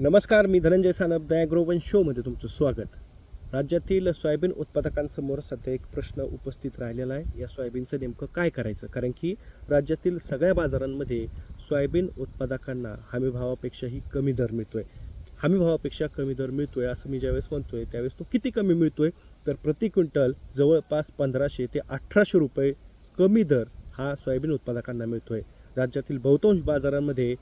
नमस्कार मी धनंजय सानप दयाग्रोवन शोमध्ये तुमचं स्वागत. राज्यातील सोयाबीन उत्पादकांसमोर सध्या एक प्रश्न उपस्थित राहिलेला आहे. या सोयाबीनचं नेमकं काय करायचं? कारण की राज्यातील सगळ्या बाजारांमध्ये सोयाबीन उत्पादकांना हमीभावापेक्षाही कमी दर मिळतोय. हमीभावापेक्षा कमी दर मिळतोय असं मी ज्यावेळेस म्हणतोय त्यावेळेस तो किती कमी मिळतोय? तर प्रति क्विंटल जवळपास पंधराशे ते अठराशे रुपये कमी दर हा सोयाबीन उत्पादकांना मिळतोय. राज्यातील बहुतांश बाजारांमध्ये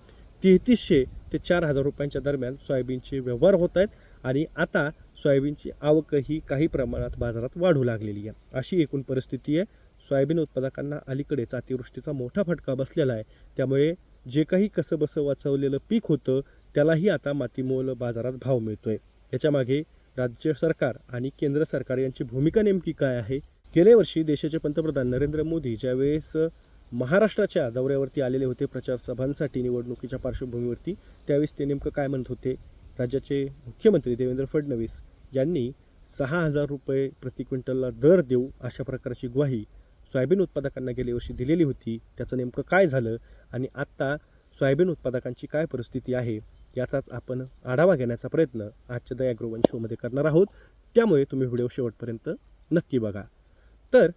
तेहतीसशे ते चार हजार रुपयांच्या दरम्यान सोयाबीनचे व्यवहार होत आहेत आणि आता सोयाबीनची आवकही काही प्रमाणात बाजारात वाढू लागलेली आहे. अशी एकूण परिस्थिती आहे. सोयाबीन उत्पादकांना अलीकडेच अतिवृष्टीचा मोठा फटका बसलेला आहे. त्यामुळे जे काही कसंबसं वाचवलेलं पीक होतं त्यालाही आता मातीमोल बाजारात भाव मिळतोय. याच्यामागे राज्य सरकार आणि केंद्र सरकार यांची भूमिका नेमकी काय आहे? गेल्या वर्षी देशाचे पंतप्रधान नरेंद्र मोदी ज्यावेळेस महाराष्ट्राच्या दौऱ्यावरती आलेले होते प्रचार सभांसाठी निवडणुकीच्या पार्श्वभूमीवरती. त्यावेळेस ते नेमकं काय म्हणत होते? राज्याचे मुख्यमंत्री देवेंद्र फडणवीस यांनी सहा हजार रुपये प्रति क्विंटलला दर देऊ अशा प्रकारची ग्वाही सोयाबीन उत्पादकांना गेल्या वर्षी दिलेली होती. त्याचं नेमकं काय झालं आणि आत्ता सोयाबीन उत्पादकांची काय परिस्थिती आहे याचाच आपण आढावा घेण्याचा प्रयत्न आजच्या द ॲग्रोवन शोमध्ये करणार आहोत. त्यामुळे तुम्ही व्हिडिओ शेवटपर्यंत नक्की बघा. तर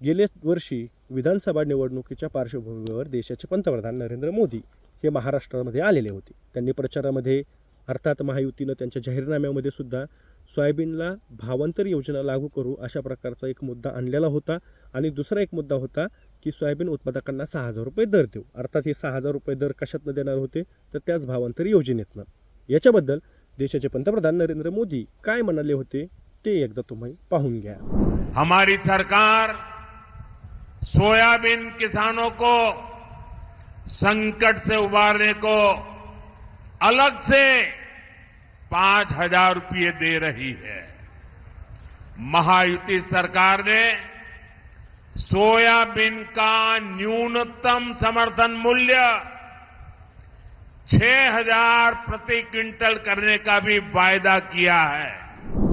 गेल्या वर्षी विधानसभा निवडणुकीच्या पार्श्वभूमीवर देशाचे पंतप्रधान नरेंद्र मोदी हे महाराष्ट्रामध्ये आलेले होते. त्यांनी प्रचारामध्ये अर्थात महायुतीनं त्यांच्या जाहीरनाम्यामध्ये सुद्धा सोयाबीनला भावांतर योजना लागू करू अशा प्रकारचा एक मुद्दा आणलेला होता. आणि दुसरा एक मुद्दा होता की सोयाबीन उत्पादकांना सहा हजार रुपये दर देऊ. अर्थात हे सहा हजार रुपये दर कशातनं देणार होते? तर त्याच भावांतर योजनेतनं. याच्याबद्दल देशाचे पंतप्रधान नरेंद्र मोदी काय म्हणाले होते ते एकदा तुम्ही पाहून घ्या. हमारी सरकार सोयाबीन किसानों को संकट से उबारने को अलग से पाँच हज़ार रुपये दे रही है। महायुति सरकार ने सोयाबीन का न्यूनतम समर्थन मूल्य छह हज़ार प्रति क्विंटल करने का भी वायदा किया है।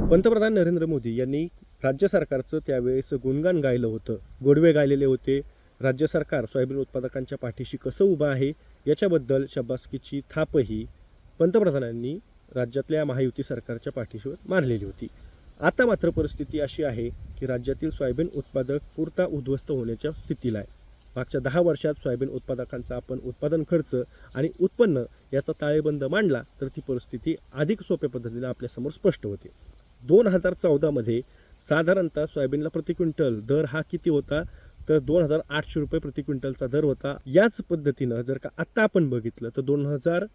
पंतप्रधान नरेंद्र मोदी यांनी राज्य सरकारचं त्यावेळेस गुणगान गायलं होतं. गोडवे गायलेले होते. राज्य सरकार सोयाबीन उत्पादकांच्या पाठीशी कसं उभं आहे याच्याबद्दल शबासकीची थापही पंतप्रधानांनी राज्यातल्या महायुती सरकारच्या पाठीशीवर मारलेली होती. आता मात्र परिस्थिती अशी आहे की राज्यातील सोयाबीन उत्पादक पुरता उद्ध्वस्त होण्याच्या स्थितीला आहे. मागच्या दहा वर्षात सोयाबीन उत्पादकांचा आपण उत्पादन खर्च आणि उत्पन्न याचा ताळेबंद मांडला तर ती परिस्थिती अधिक सोप्या पद्धतीने आपल्यासमोर स्पष्ट होते. दोन हजार चौदामध्ये साधारणतः सोयाबीनला प्रति क्विंटल दर हा किती होता? तर दोन हजार आठशे रुपये प्रति क्विंटलचा दर होता. याच पद्धतीनं जर का आत्ता आपण बघितलं तर दोन हजार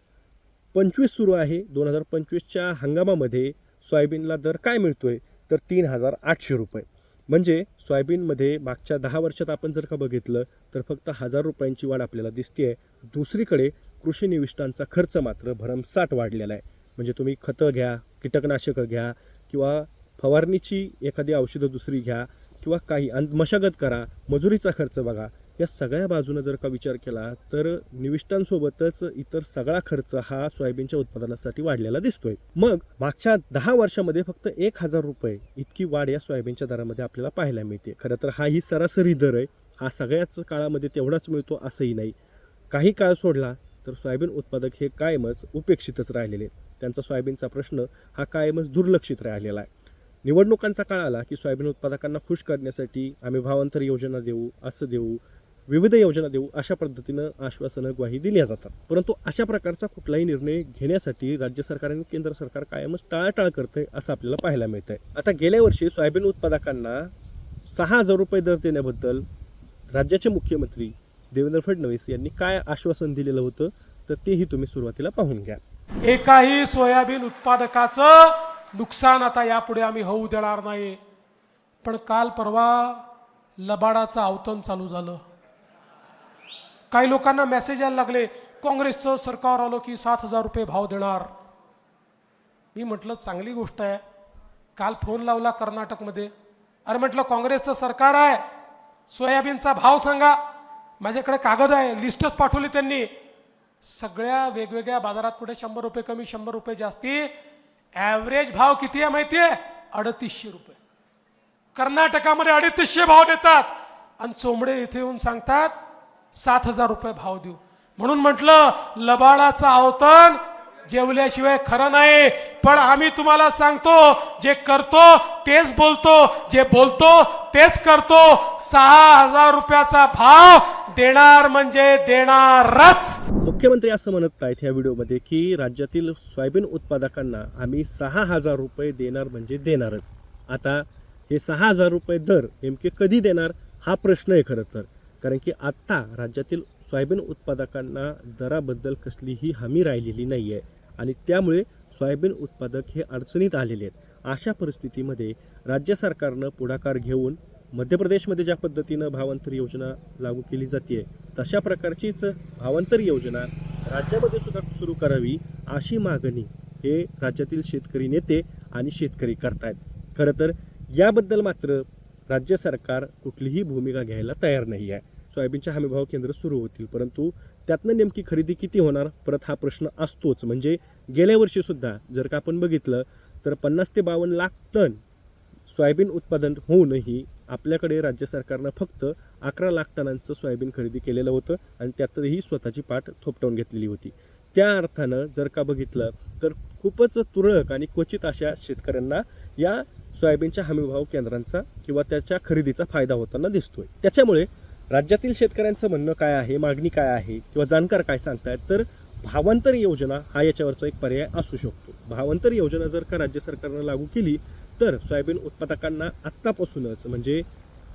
पंचवीस सुरू आहे. दोन हजार पंचवीसच्या हंगामामध्ये सोयाबीनला दर काय मिळतोय? तर तीन हजार आठशे रुपये. म्हणजे सोयाबीनमध्ये मागच्या दहा वर्षात आपण जर का बघितलं तर फक्त हजार रुपयांची वाढ आपल्याला दिसते दुसरीकडे कृषी निविष्ठांचा खर्च मात्र भरमसाठ वाढलेला आहे. म्हणजे तुम्ही खतं घ्या कीटकनाशकं घ्या किंवा फवारणीची एखादी औषधं दुसरी घ्या किंवा काही अन मशागत करा मजुरीचा खर्च बघा. या सगळ्या बाजूनं जर का विचार केला तर निविष्टांसोबतच इतर सगळा खर्च हा सोयाबीनच्या उत्पादनासाठी वाढलेला दिसतोय. मग मागच्या दहा वर्षामध्ये फक्त एक हजार रुपये इतकी वाढ या सोयाबीनच्या दरामध्ये आपल्याला पाहायला मिळते. खरं तर हा ही सरासरी दर आहे. हा सगळ्याच काळामध्ये तेवढाच मिळतो असंही नाही. काही काळ सोडला तर सोयाबीन उत्पादक हे कायमच उपेक्षितच राहिलेले. आहेत. त्यांचा सोयाबीनचा प्रश्न हा कायमच दुर्लक्षित राहिलेला आहे. निवडणुकांचा काळ आला की सोयाबीन उत्पादकांना खुश करण्यासाठी आम्ही भावांतर योजना देऊ असं देऊ विविध योजना देऊ अशा पद्धतीनं आश्वासनं ग्वाही दिल्या जातात. परंतु अशा प्रकारचा कुठलाही निर्णय घेण्यासाठी राज्य सरकार आणि केंद्र सरकार कायमच टाळाटाळ करतंय असं आपल्याला पाहायला मिळत आहे आता गेल्या वर्षी सोयाबीन उत्पादकांना सहा हजार रुपये दर देण्याबद्दल राज्याचे मुख्यमंत्री देवेंद्र फडणवीस यांनी काय आश्वासन दिलेलं होतं तर तेही तुम्ही सुरुवातीला पाहून घ्या. एकाही सोयाबीन उत्पादकाचं नुकसान आता यापुढे आम्ही होऊ देणार नाही. पण काल परवा लबाडाचं आवतन चालू झालं. काही लोकांना मेसेज यायला लागले काँग्रेसचं सरकार आलं की सात हजार रुपये भाव देणार. मी म्हटलं चांगली गोष्ट आहे. काल फोन लावला कर्नाटकमध्ये. अरे म्हटलं काँग्रेसचं सरकार आहे. सोयाबीनचा भाव सांगा. माझ्याकडे कागद आहे लिस्टच पाठवली त्यांनी. सगळ्या वेगवेगळ्या बाजारात कुठे शंभर रुपये कमी शंभर रुपये जास्ती. ॲव्हरेज भाव किती आहे माहिती आहे? अडतीसशे रुपये. कर्नाटकामध्ये अडतीसशे भाव देतात. आणि चोंबडे इथे येऊन सांगतात सात हजार रुपये भाव देऊ. म्हणून म्हटलं लबाडाचं आवतन जेवल्याशिवाय खरं नाही. पण आम्ही तुम्हाला सांगतो जे करतो तेच बोलतो जे बोलतो तेच करतो. सहा हजार रुपयाचा भाव देणार म्हणजे देणारच. मुख्यमंत्री असं म्हणत आहेत ह्या व्हिडिओमध्ये की राज्यातील सोयाबीन उत्पादकांना आम्ही सहा हजार रुपये देणार म्हणजे देणारच. आता हे सहा हजार रुपये दर नेमके कधी देणार? हा प्रश्न आहे खरं तर. कारण की आत्ता राज्यातील सोयाबीन उत्पादकांना दराबद्दल कसलीही हमी राहिलेली नाही आहे आणि त्यामुळे सोयाबीन उत्पादक हे अडचणीत आलेले आहेत. अशा परिस्थितीमध्ये राज्य सरकारनं पुढाकार घेऊन मध्य प्रदेशमध्ये ज्या पद्धतीनं भावांतर योजना लागू केली जाते तशा प्रकारचीच भावांतर योजना राज्यामध्ये सुद्धा सुरू करावी अशी मागणी हे राज्यातील शेतकरी नेते आणि शेतकरी करतायत. खरं तर याबद्दल मात्र राज्य सरकार कुठलीही भूमिका घ्यायला तयार नाही आहे. सोयाबीनच्या हमीभाव केंद्र सुरू होतील परंतु त्यातनं नेमकी खरेदी किती होणार? परत हा प्रश्न असतोच. म्हणजे गेल्या वर्षीसुद्धा जर का आपण बघितलं तर पन्नास ते बावन्न लाख टन सोयाबीन उत्पादन होऊनही आपल्याकडे राज्य सरकारनं फक्त अकरा लाख टनांचं सोयाबीन खरेदी केलेलं होतं आणि त्यातही स्वतःची पाठ थोपटवून घेतलेली होती. त्या अर्थानं जर का बघितलं तर खूपच तुरळक आणि क्वचित अशा शेतकऱ्यांना या सोयाबीनच्या हमीभाव केंद्रांचा किंवा त्याच्या खरेदीचा फायदा होताना दिसतोय. त्याच्यामुळे राज्यातील शेतकऱ्यांचं म्हणणं काय आहे मागणी काय आहे किंवा जाणकार काय सांगतायत तर भावांतर योजना हा याच्यावरचा एक पर्याय असू शकतो. भावांतर योजना जर का राज्य सरकारनं लागू केली तर सोयाबीन उत्पादकांना आत्तापासूनच म्हणजे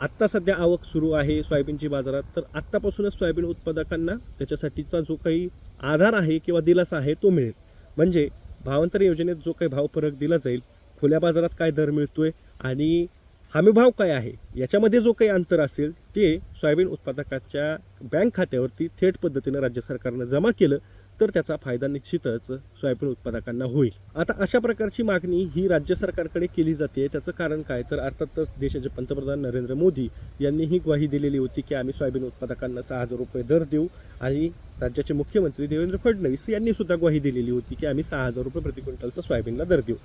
आत्ता सध्या आवक सुरू आहे सोयाबीनची बाजारात तर आत्तापासूनच सोयाबीन उत्पादकांना त्याच्यासाठीचा जो काही आधार आहे किंवा दिलासा आहे तो मिळेल. म्हणजे भावांतर योजनेत जो काही भाव फरक दिला जाईल खुल्या बाजारात काय दर मिळतोय आणि हमीभाव काय आहे याच्यामध्ये जो काही अंतर असेल ते सोयाबीन उत्पादकाच्या बँक खात्यावरती थेट पद्धतीनं राज्य सरकारनं जमा केलं तर त्याचा फायदा निश्चितच सोयाबीन उत्पादकांना होईल. आता अशा प्रकारची मागणी ही राज्य सरकारकडे केली जाते. त्याचं कारण काय? तर अर्थातच देशाचे पंतप्रधान नरेंद्र मोदी यांनी ही ग्वाही दिलेली होती की आम्ही सोयाबीन उत्पादकांना सहा हजार रुपये दर देऊ आणि राज्याचे मुख्यमंत्री देवेंद्र फडणवीस यांनी सुद्धा ग्वाही दिलेली होती की आम्ही सहा हजार रुपये प्रति क्विंटलचा सोयाबीनला दर देऊ.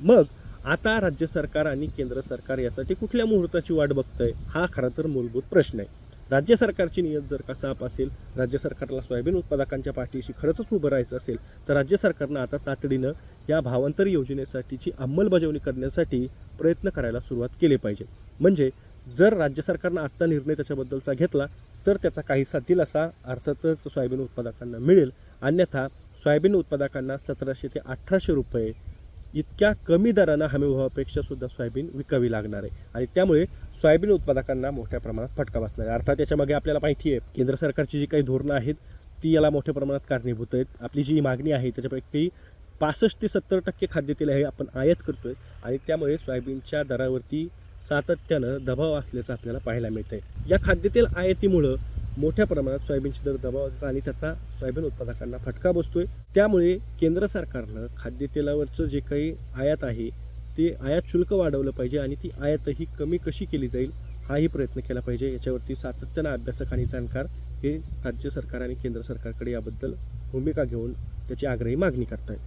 मग आता राज्य सरकार आणि केंद्र सरकार यासाठी कुठल्या मुहूर्ताची वाट बघतंय? हा खरा तर मूलभूत प्रश्न आहे. राज्य सरकारची नियत जर का साफ असेल राज्य सरकारला सोयाबीन उत्पादकांच्या पाठीशी खरंच उभं राहायचं असेल तर राज्य सरकारनं आता तातडीनं या भावांतर योजनेसाठीची अंमलबजावणी करण्यासाठी प्रयत्न करायला सुरुवात केली पाहिजे. म्हणजे जर राज्य सरकारनं आत्ता निर्णय त्याच्याबद्दलचा घेतला तर त्याचा काहीसा दिलासा अर्थातच सोयाबीन उत्पादकांना मिळेल. अन्यथा सोयाबीन उत्पादकांना सतराशे ते अठराशे रुपये इतक्या कमी दरानं हमीभावापेक्षा सुद्धा सोयाबीन विकावी लागणार आहे. आणि त्यामुळे सोयाबीन उत्पादकांना मोठ्या प्रमाणात फटका बसणार आहे. अर्थात याच्यामागे आपल्याला माहिती आहे केंद्र सरकारची जी काही धोरणं आहेत ती याला मोठ्या प्रमाणात कारणीभूत आहेत. आपली जी मागणी आहे त्याच्यापैकी पासष्ट ते सत्तर टक्के खाद्यतेल हे आपण आयात करतोय आणि त्यामुळे सोयाबीनच्या दरावरती सातत्यानं दबाव असल्याचं आपल्याला पाहायला मिळतंय. या खाद्यतेल आयातीमुळं मोठ्या प्रमाणात सोयाबीनची दर दबाव आणि त्याचा सोयाबीन उत्पादकांना फटका बसतोय. त्यामुळे केंद्र सरकारनं खाद्यतेलावरचं जे काही आयात आहे ते आयात शुल्क वाढवलं पाहिजे आणि ती आयातही कमी कशी केली जाईल हाही प्रयत्न केला पाहिजे. याच्यावरती सातत्यानं अभ्यासक आणि जाणकार हे राज्य सरकार आणि केंद्र सरकारकडे याबद्दल भूमिका घेऊन त्याची आग्रही मागणी करतायत.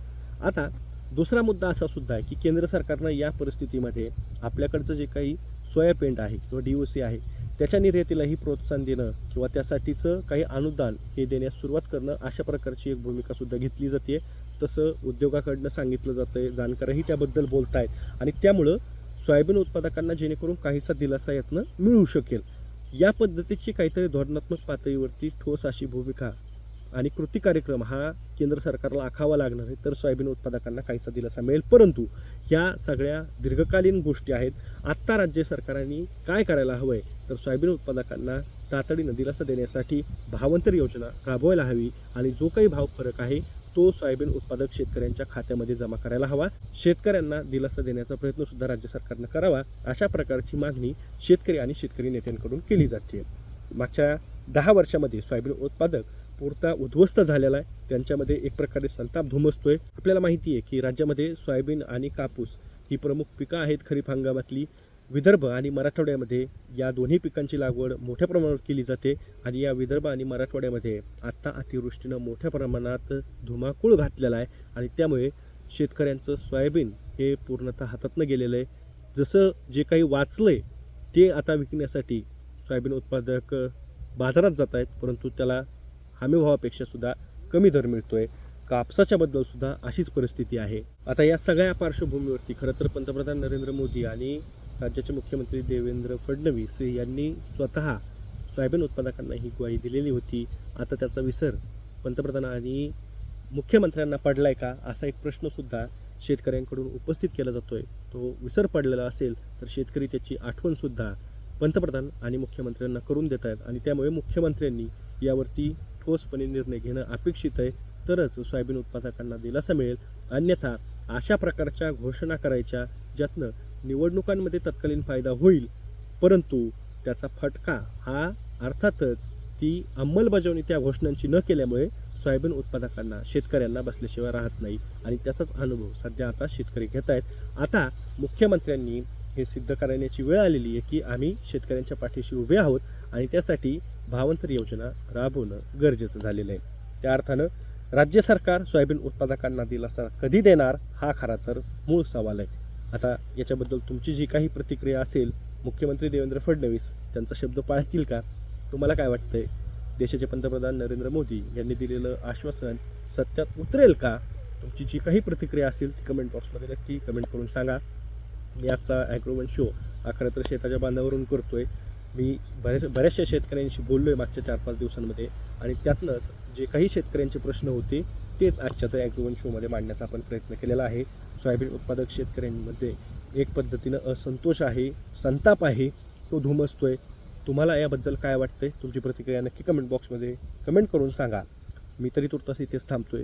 आता दुसरा मुद्दा असा सुद्धा आहे की केंद्र सरकारनं या परिस्थितीमध्ये आपल्याकडचं जे काही सोयापेंट आहे किंवा डी ओ सी आहे त्याच्या निर्यातीलाही प्रोत्साहन देणं किंवा त्यासाठीचं काही अनुदान हे देण्यास सुरुवात करणं अशा प्रकारची एक भूमिकासुद्धा घेतली जाते. तसं उद्योगाकडनं सांगितलं जातं आहे जाणकारही त्याबद्दल बोलत आहेत आणि त्यामुळं सोयाबीन उत्पादकांना जेणेकरून काहीसा दिलासा यातनं मिळू शकेल. या पद्धतीची काहीतरी धोरणात्मक पातळीवरती ठोस अशी भूमिका आणि कृती कार्यक्रम हा केंद्र सरकारला आखावा लागणार आहे तर सोयाबीन उत्पादकांना काहीसा दिलासा मिळेल. परंतु ह्या सगळ्या दीर्घकालीन गोष्टी आहेत. आत्ता राज्य सरकारांनी काय करायला हवं आहे तर सोयाबीन उत्पादकांना तातडीनं दिलासा देण्यासाठी भावांतर योजना राबवायला हवी आणि जो काही भाव फरक आहे तो सोयाबीन उत्पादक शेतकऱ्यांच्या खात्यामध्ये जमा करायला हवा. शेतकऱ्यांना दिलासा देण्याचा प्रयत्न सुद्धा राज्य सरकारनं करावा. अशा प्रकारची मागणी शेतकरी आणि शेतकरी नेत्यांकडून केली जाते. मागच्या दहा वर्षामध्ये सोयाबीन उत्पादक पुरता उद्ध्वस्त झालेला आहे. त्यांच्यामध्ये एक प्रकारे संताप धुमसतोय. आपल्याला माहिती आहे की राज्यामध्ये सोयाबीन आणि कापूस ही प्रमुख पिकं आहेत खरीप हंगामातली. विदर्भ आणि मराठवाड्यामध्ये या दोन्ही पिकांची लागवड मोठ्या प्रमाणावर केली जाते आणि या विदर्भ आणि मराठवाड्यामध्ये आत्ता अतिवृष्टीनं मोठ्या प्रमाणात धुमाकूळ घातलेला आहे आणि त्यामुळे शेतकऱ्यांचं सोयाबीन हे पूर्णतः हातातनं गेलेलं आहे. जसं जे काही वाचलंय ते आता विकण्यासाठी सोयाबीन उत्पादक बाजारात जात आहेत परंतु त्याला हमीभावापेक्षासुद्धा कमी दर मिळतोय. कापसाच्या बद्दल सुद्धा अशीच परिस्थिती आहे. आता या सगळ्या पार्श्वभूमीवरती खरं तर पंतप्रधान नरेंद्र मोदी आणि राज्याचे मुख्यमंत्री देवेंद्र फडणवीस यांनी स्वतः सोयाबीन उत्पादकांना ही ग्वाही दिलेली होती. आता त्याचा विसर पंतप्रधान आणि मुख्यमंत्र्यांना पडलाय का असा एक प्रश्नसुद्धा शेतकऱ्यांकडून उपस्थित केला जातोय. तो विसर पडलेला असेल तर शेतकरी त्याची आठवणसुद्धा पंतप्रधान आणि मुख्यमंत्र्यांना करून देत आहेत आणि त्यामुळे मुख्यमंत्र्यांनी यावरती ठोसपणे निर्णय घेणं अपेक्षित आहे तरच सोयाबीन उत्पादकांना दिलासा मिळेल. अन्यथा अशा प्रकारच्या घोषणा करायच्या ज्यातनं निवडणुकांमध्ये तत्कालीन फायदा होईल. परंतु त्याचा फटका हा अर्थातच ती अंमलबजावणी त्या घोषणांची न केल्यामुळे सोयाबीन उत्पादकांना शेतकऱ्यांना बसल्याशिवाय राहत नाही. आणि त्याचाच अनुभव सध्या आता शेतकरी घेत आहेत आता मुख्यमंत्र्यांनी हे सिद्ध करण्याची वेळ आलेली आहे की आम्ही शेतकऱ्यांच्या पाठीशी उभे आहोत आणि त्यासाठी भावांतर योजना राबवणं गरजेचं झालेलं आहे. त्या अर्थानं राज्य सरकार सोयाबीन उत्पादकांना दिलासा कधी देणार हा खरा तर मूळ सवाल आहे. आता याच्याबद्दल तुमची जी काही प्रतिक्रिया असेल मुख्यमंत्री देवेंद्र फडणवीस त्यांचा शब्द पाळतील का? तुम्हाला काय वाटतंय? देशाचे पंतप्रधान नरेंद्र मोदी यांनी दिलेलं आश्वासन सत्यात उतरेल का? तुमची जी काही प्रतिक्रिया असेल ती कमेंट बॉक्समध्ये नक्की कमेंट करून सांगा. मी आजचा ॲग्रोवन शो हा खरं तर शेताच्या बांधावरून करतोय. मी बऱ्याच बऱ्याचशा शेतकऱ्यांशी बोललो आहे मागच्या चार पाच दिवसांमध्ये आणि त्यातनंच जे काही शेतकऱ्यांचे प्रश्न होते तेच आजच्या त्या ॲग्रोवन शोमध्ये मांडण्याचा आपण प्रयत्न केलेला आहे. सोयाबीन उत्पादक शेतकऱ्यांमध्ये एक पद्धतीनं असंतोष आहे संताप आहे तो धुमसतोय. तुम्हाला याबद्दल काय वाटतंय? तुमची प्रतिक्रिया नक्की कमेंट बॉक्समध्ये कमेंट करून सांगा. मी तरी तुर्तास इथेच थांबतोय.